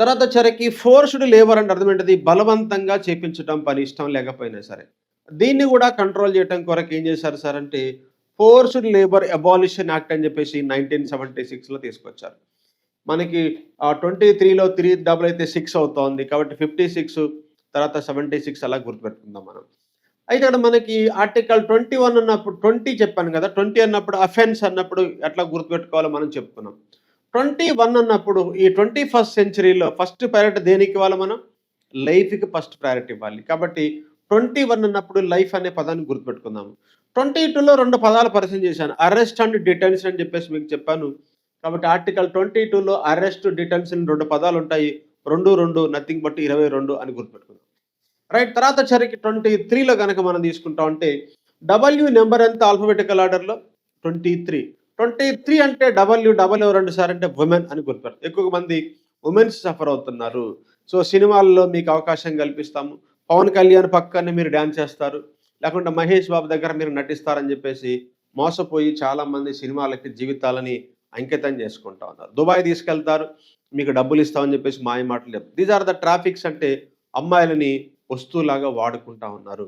తర్వాత చరకి forced labour అంటే అర్థం ఏంటిది? బలవంతంగా చేపించడం పని ఇష్టం లేకపోయినా సరే. దీన్ని కూడా కంట్రోల్ చేయడం కొరకు ఏం చేశారు సార్ అంటే ఫోర్స్డ్ లేబర్ అబాలిషన్ యాక్ట్ అని చెప్పేసి నైన్టీన్ సెవెంటీ సిక్స్లో తీసుకొచ్చారు. మనకి ట్వంటీ త్రీలో త్రీ డబుల్ అయితే సిక్స్ అవుతోంది. కాబట్టి ఫిఫ్టీ సిక్స్ తర్వాత సెవెంటీ సిక్స్ అలా గుర్తుపెట్టుకుందాం మనం. అయితే ఇక్కడ మనకి ఆర్టికల్ ట్వంటీ వన్ అన్నప్పుడు ట్వంటీ చెప్పాను కదా ట్వంటీ అన్నప్పుడు అఫెన్స్ అన్నప్పుడు ఎట్లా గుర్తుపెట్టుకోవాలో మనం చెప్పుకున్నాం. ట్వంటీ వన్ అన్నప్పుడు ఈ ట్వంటీ ఫస్ట్ సెంచరీలో ఫస్ట్ ప్రయారిటీ దేనికి ఇవ్వాలి మనం? లైఫ్కి ఫస్ట్ ప్రయారిటీ ఇవ్వాలి. కాబట్టి ట్వంటీ వన్ అన్నప్పుడు లైఫ్ అనే పదాన్ని గుర్తుపెట్టుకుందాము. ట్వంటీ టూలో రెండు పదాలు పరిచయం చేశాను. అరెస్ట్ అండ్ డిటెన్షన్ అని చెప్పేసి మీకు చెప్పాను. కాబట్టి ఆర్టికల్ ట్వంటీ టూలో అరెస్ట్ డిటెన్షన్ రెండు పదాలు ఉంటాయి. రెండు రెండు నథింగ్ బట్ ఇరవై రెండు అని గుర్తుపెట్టుకుందాం. రైట్ తర్వాత చరికి ట్వంటీ త్రీలో కనుక మనం తీసుకుంటాం అంటే డబ్ల్యూ నెంబర్ ఎంత ఆల్ఫబెటికల్ ఆర్డర్లో ట్వంటీ త్రీ. ట్వంటీ త్రీ అంటే డబల్యూ డబల్యూ రెండు సార్ అంటే ఉమెన్ అని గుర్తుపెడతారు. ఎక్కువ మంది ఉమెన్స్ సఫర్ అవుతున్నారు. సో సినిమాల్లో మీకు అవకాశం కల్పిస్తాము. పవన్ కళ్యాణ్ పక్కనే మీరు డ్యాన్స్ చేస్తారు. లేకుంటే మహేష్ బాబు దగ్గర మీరు నటిస్తారని చెప్పేసి మోసపోయి చాలామంది సినిమాలకి జీవితాలని అంకితం చేసుకుంటా ఉన్నారు. దుబాయ్ తీసుకెళ్తారు. మీకు డబ్బులు ఇస్తామని చెప్పేసి మాయ మాటలు చెప్తారు దీస్ ఆర్ ద ట్రాఫిక్స్ అంటే అమ్మాయిలని వస్తువులాగా వాడుకుంటా ఉన్నారు.